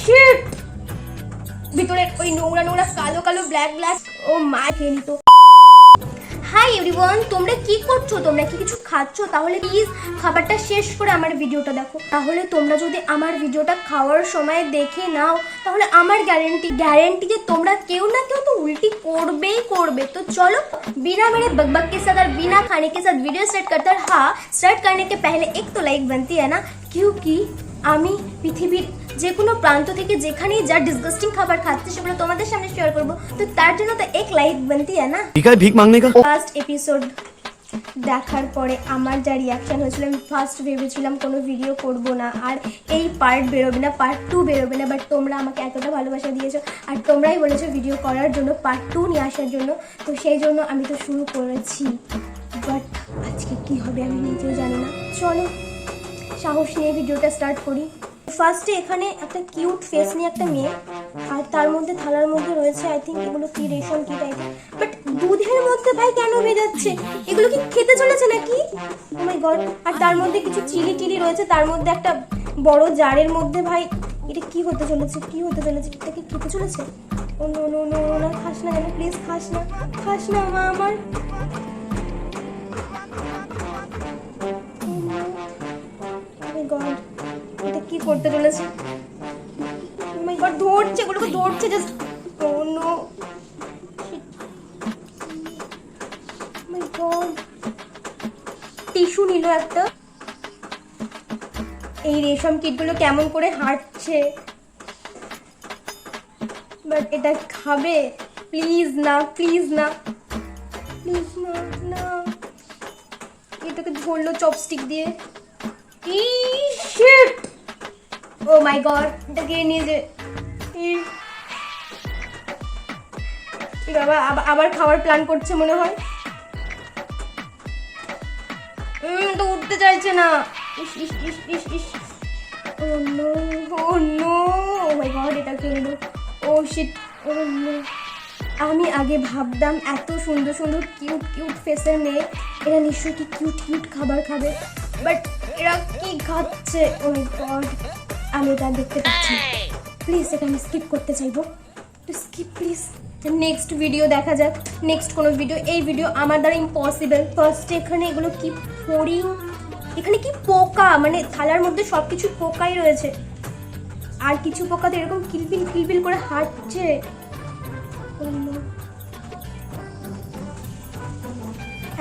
Sheet ভিতরে ওই নোংরা নোংরা কালো কালো ব্ল্যাক ব্ল্যাক ও মা খেয়ে নিত হাই এভরিওয়ান তোমরা কি করছো তোমরা কি কিছু খাচ্ছ তাহলে প্লিজ খাবারটা শেষ করে আমার ভিডিওটা দেখো তাহলে তোমরা যদি আমার ভিডিওটা খাওয়ার সময় দেখে নাও তাহলে আমার গ্যারেন্টি গ্যারেন্টি যে তোমরা কেউ না কেউ তো উল্টি করবেই করবে तो चलो बिना मेरे बकबक के साथ और बिना खाने के साथ वीडियो स्टार्ट करते हैं हाँ स्टार्ट करने के पहले एक तो लाइक बनती है ना क्योंकि আমি পৃথিবীর যে কোনো প্রান্ত থেকে যেখানেই যা ডিসগাস্টিং খাবার খাচ্ছে সেগুলো তোমাদের সামনে শেয়ার করবো তো তার জন্য তো এক লাইক बनती है ना ठीक है भीख मांगने का ফার্স্ট এপিসোড দেখার পরে আমার যা রিয়াকশন হয়েছিল আমি ফার্স্ট ভেবেছিলাম কোনো ভিডিও করব না আর এই পার্ট বেরোবে না পার্ট টু বেরোবে না বাট তোমরা আমাকে এতটা ভালোবাসা দিয়েছো আর তোমরাই বলেছো ভিডিও করার জন্য পার্ট টু নিয়ে আসার জন্য তো সেই জন্য আমি তো শুরু করেছি বাট আজকে কি হবে আমি নিজেও জানি না চলো সাহস নিয়ে ভিডিওটা স্টার্ট করি ফার্স্টে এখানে একটা কিউট ফেস নিয়ে একটা মেয়ে, আর তার মধ্যে থালার মধ্যে রয়েছে আই থিঙ্ক এগুলো কি রেশন কি টাইপের বাট দুধের মধ্যে ভাই কেন ভেজাচ্ছে? এগুলো কি খেতে চলেছে নাকি? মাই গড আর তার মধ্যে কিছু চিলি টিলি রয়েছে, তার মধ্যে একটা বড় জারের মধ্যে ভাই, এটা কি হতে চলেছে, কি হতে চলেছে, এটা কি খেতে চলেছে? ও নো নো নো না, খাস না যেন প্লিজ খাস না খাস না মা আমার। করতে চলেছে। ধরছে এগুলোকে ধরছে জাস্ট মাই গড টিস্যু নিল একটা। এই রেশম কিটগুলো কেমন করে হাঁটছে। বাট এটা খাবে? প্লিজ না প্লিজ না। প্লিজ না না। এটাকে ধরলো চপস্টিক দিয়ে। ই শিট ও মাই গড এটা কে নিয়ে যে বাবা আবার- খাওয়ার প্ল্যান করছে মনে হয়। তো উঠতে চাইছে না। ইস ইস ইস ইস ইস। Oh no oh no oh my god এটা কে নিল? ও শিট ও নো আমি আগে ভাবতাম এত সুন্দর সুন্দর কিউট কিউট ফেসের মেয়ে। এরা নিশ্চয়ই কি কিউট কিউট খাবার খাবে। বাট এরা কি খাচ্ছে? ও মাই গড আমি এটা দেখতে পাচ্ছি প্লিজ এটা আমি স্কিপ করতে চাইব। স্কিপ প্লিজ নেক্সট ভিডিও দেখা যাক। নেক্সট কোনো ভিডিও এই ভিডিও আমার দ্বারা ইম্পসিবল ফার্স্টে এখানে এগুলো কি ফড়িং এখানে কি পোকা? মানে থালার মধ্যে সব কিছু পোকাই রয়েছে। আর কিছু পোকা তো এরকম কিলবিল কিলবিল করে হাঁটছে।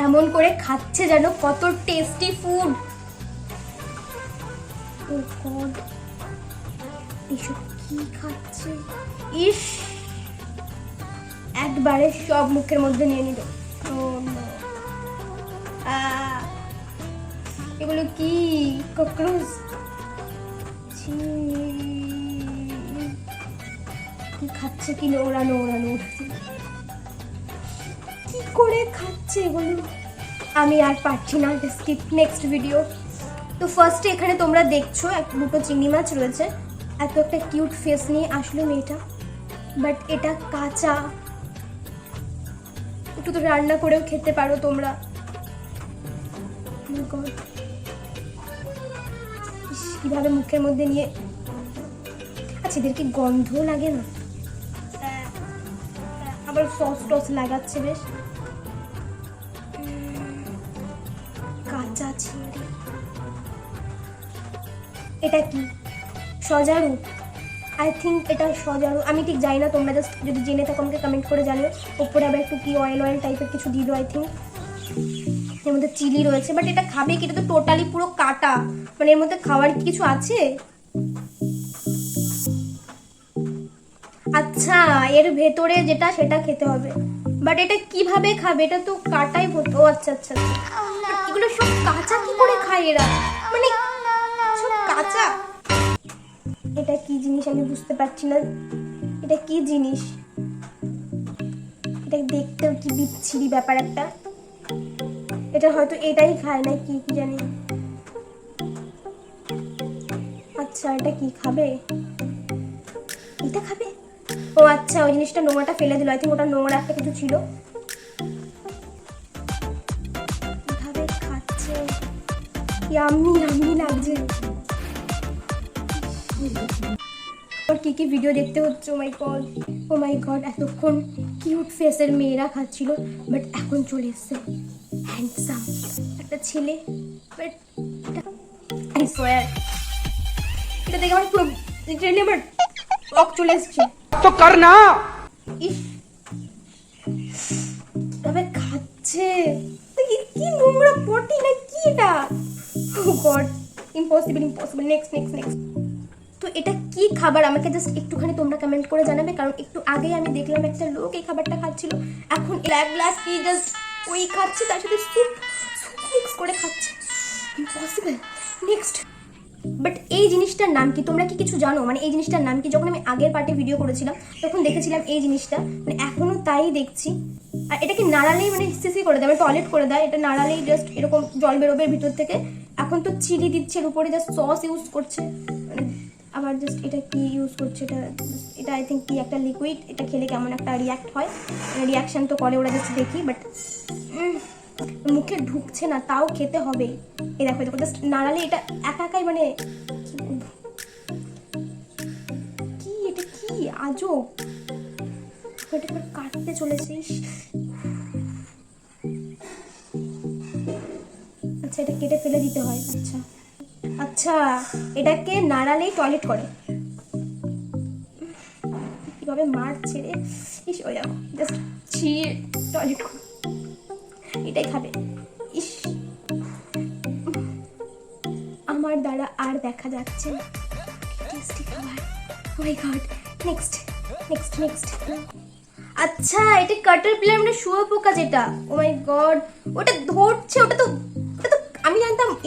এমন করে খাচ্ছে যেন কত টেস্টি ফুড ও গড এসব কি খাচ্ছে? ইস! একবারে সব মুখের মধ্যে নিয়ে নিল। এগুলো কি? ককরোচ? কি খাচ্ছে কি নোংরা নোংরা কি করে খাচ্ছে এগুলো? আমি আর পারছি না স্কিপ নেক্সট ভিডিও তো ফার্স্টে এখানে তোমরা দেখছ, এক দুটো চিংড়ি মাছ রয়েছে। এত একটা কিউট ফেস নিয়ে আসলো মেয়েটা। বাট এটা কাঁচা। একটু তো রান্না করেও খেতে পারো তোমরা। Oh কীভাবে মুখের মধ্যে নিয়ে আচ্ছা এদের কি গন্ধ লাগে না? আবার সস টস লাগাচ্ছে বেশ। কাঁচা চিংড়ি এটা কি? সজারু। আই থিঙ্ক এটা সজারু। আমি ঠিক জানি না, তোমরা জাস্ট যদি জেনে থাকো, আমাকে কমেন্ট করে জানিও। ওপরে আবার একটু কি অয়েল অয়েল টাইপের কিছু দিল আই থিঙ্ক এর মধ্যে চিলি রয়েছে বাট এটা খাবে কি? এটা তো টোটালি পুরো কাটা। মানে এর মধ্যে খাওয়ার কিছু আছে? আচ্ছা এর ভেতরে যেটা, সেটা খেতে হবে। বাট এটা কীভাবে খাবে? এটা তো কাটাই ভর্তি ও আচ্ছা আচ্ছা আচ্ছা। এগুলো সব কাঁচা কি করে খায় এরা? মানে সব কাঁচা। এটা কি জিনিস আমি বুঝতে পারছি না। এটা কি জিনিস? এটা দেখতেও কি বিচ্ছিরি ব্যাপার একটা। এটা হয়তো এটাই খায় না কি কি জানি। আচ্ছা এটা কি খাবে? এটা খাবে? ও আচ্ছা ওই জিনিসটা নোংরাটা ফেলে দিল। আই থিঙ্ক ওটা নোংরা একটা কিছু ছিল। কীভাবে খাচ্ছে। ইয়াম্মি ইয়াম্মি লাগছে। আর কি কী ভিডিও দেখতে হচ্ছে? My god oh my god এতক্ষণ কিউট ফেসের মেয়েরা খাচ্ছিল বাট এখন চলে এসছে হ্যান্ডসাম একটা ছেলে বাট আই সোয়ার এটা দেখে আমার পুরো লিটারেলি আমার রক চলে এসছে। তো কর না। তবে খাচ্ছে। কি নোংরা পটি? না কি এটা? ও god impossible impossible next next next এটা কি খাবার? আমাকে জাস্ট একটুখানি তোমরা কমেন্ট করে জানাবে, কারণ একটু আগেই আমি দেখলাম একটা লোক এই খাবারটা খাচ্ছিল। এখন এক গ্লাস কি জাস্ট ওই খাচ্ছে, তার সাথে স্যুপ মিক্স করে খাচ্ছে। ইম্পসিবল নেক্সট বাট এই জিনিসটার নাম কি? তোমরা কি কিছু জানো? মানে এই জিনিসটার নাম কি? যখন আমি আগের পার্টে ভিডিও করেছিলাম, তখন দেখেছিলাম এই জিনিসটা। মানে এখনও তাই দেখছি। আর এটাকে নাড়ালেই মানে সিসি করে দেয়? মানে টয়লেট করে দেয়। এটা নাড়ালেই জাস্ট এরকম জল বেরোবে ভিতর থেকে। এখন তো চিলি দিচ্ছে, এর উপরে জাস্ট সস ইউজ করছে। মানে আবার জাস্ট এটা কি ইউজ করছে এটা এটা আই থিঙ্ক কি একটা লিকুইড এটা খেলে কেমন একটা রিয়াক্ট হয়। রিয়াকশন তো করে ওরা জাস্ট দেখি বাট মুখে ঢুকছে না, তাও খেতে হবে। এই দেখো দেখো জাস্ট নাড়ালে এটা একা একাই মানে কি এটা কি? আজব। এটা কাটতে চলেছে আচ্ছা এটা কেটে ফেলে দিতে হয়। আচ্ছা এটাকে নাড়ালেই টয়লেট করে। কীভাবে মারছে রে? ইস, ওই দেখো জাস্ট ছিঁড়ে টয়লেট করে। এটাই খাবে। ইস। আমার দ্বারা আর দেখা যাচ্ছে না। নেক্সট নেক্সট নেক্সট আচ্ছা এটা কাটার প্লে মানে শুয়ে পোকা যেটা। ও মাই গড ওটা ধরছে, ওটা তো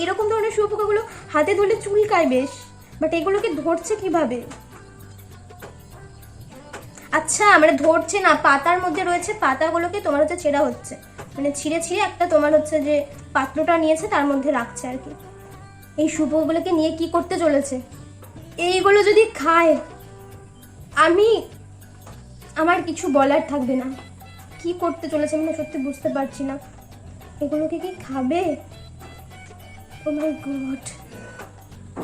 এরকম ধরনের শুয়ে পোকাগুলো হাতে ধরলে চুলকায় বেশ। বাট এগুলোকে ধরছে কীভাবে? আচ্ছা মানে ধরছে না, পাতার মধ্যে রয়েছে পাতাগুলোকে তোমার হচ্ছে ছেঁড়া হচ্ছে। মানে ছিঁড়ে ছিঁড়ে একটা তোমার হচ্ছে যে পাত্রটা নিয়েছে, তার মধ্যে রাখছে আর কি। এই শুভগুলোকে নিয়ে কি করতে চলেছে? এইগুলো যদি খায়, আমি, আমার কিছু বলার থাকবে না। কি করতে চলেছে আমি সত্যি বুঝতে পারছি না। এগুলোকে কি খাবে? My god.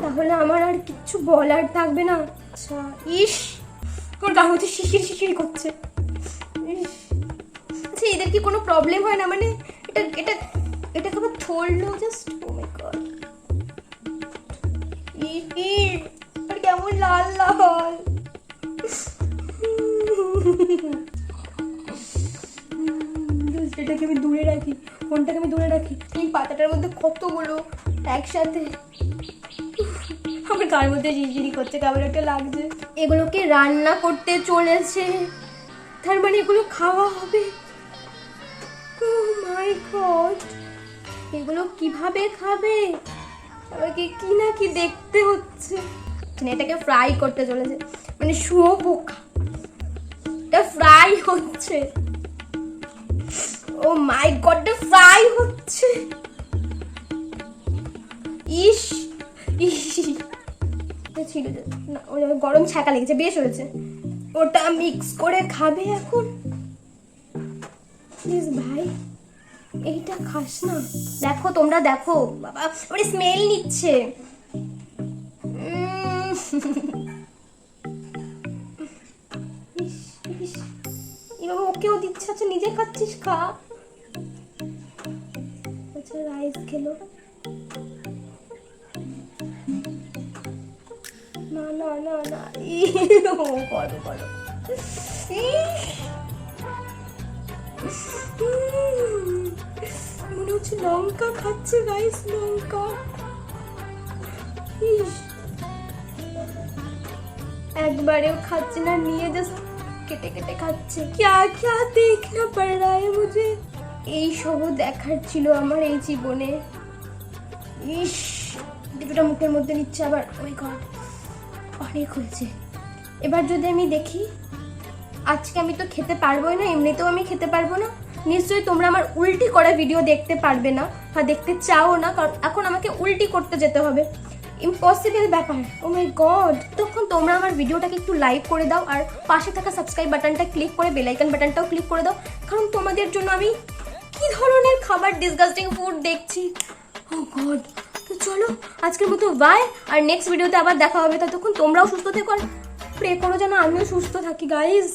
তাহলে আমার আর কিচ্ছু বলার থাকবে না? আচ্ছা ইস আমার গার মধ্যে শিশির শিশির করছে। আচ্ছা এদের কি কোনো প্রবলেম হয় না? মানে এটা এটা এটা খাবার ধরলো জাস্ট ও মাই গড। কেমন লাল লাল। এটাকে আমি দূরে রাখি, ফোনটাকে আমি দূরে রাখি। এই পাতাটার মধ্যে কতগুলো একসাথে আমার গার মধ্যে ঝিঝিরি করছে, কেমন একটা লাগছে। এগুলোকে রান্না করতে চলেছে। তার মানে এগুলো খাওয়া হবে? My god. এগুলো কীভাবে খাবে? আমাকে কি না কি দেখতে হচ্ছে। মানে এটাকে ফ্রাই করতে চলেছে। মানে শুয়ো পোকা। এটা ফ্রাই হচ্ছে। ও মাই গড ফ্রাই হচ্ছে। ইস ছিল না, গরম ছাকা লেগেছে বেশ হয়েছে। ওটা মিক্স করে খাবে এখন। প্লিজ ভাই এইটা খাস না। দেখো তোমরা দেখো। বাবা ওরে স্মেল নিচ্ছে। ওকেও দিচ্ছে আচ্ছা নিজে খাচ্ছিস খা। আচ্ছা রাইস খেলো না না না না ইউ, করো করো ইস। উম, মনে হচ্ছে লঙ্কা খাচ্ছে গাইস লঙ্কা ইস। একবারেও খাচ্ছে না নিয়ে জাস্ট কেটে কেটে খাচ্ছে ক্যা ক্যা দেখনা পড় রা হ্যায় মুঝে এই সব দেখার ছিল আমার এই জীবনে। ইস, দুটোটা মুখের মধ্যে নিচ্ছে আবার ওই গড অনেক হয়েছে। এবার যদি আমি দেখি, আজকে আমি তো খেতে পারবোই না, এমনিতেও আমি খেতে পারব না। নিশ্চয়ই তোমরা আমার উল্টি করা ভিডিও দেখতে পারবে না, বা দেখতে চাও না, কারণ এখন আমাকে উল্টি করতে যেতে হবে। ইম্পসিবল ব্যাপার ও মাই গড তখন তোমরা আমার ভিডিওটাকে একটু লাইক করে দাও, আর পাশে থাকা সাবস্ক্রাইব বাটনটা ক্লিক করে বেলাইকন বাটনটাও ক্লিক করে দাও। কারণ তোমাদের জন্য আমি কি ধরনের খাবার ডিসগাস্টিং ফুড দেখছি? ও গড, তো চলো, আজকের মতো বাই আর নেক্সট ভিডিওতে আবার দেখা হবে, ততক্ষণ তোমরাও সুস্থ থেকো আর প্রে করো যেন আমিও সুস্থ থাকি গাইজ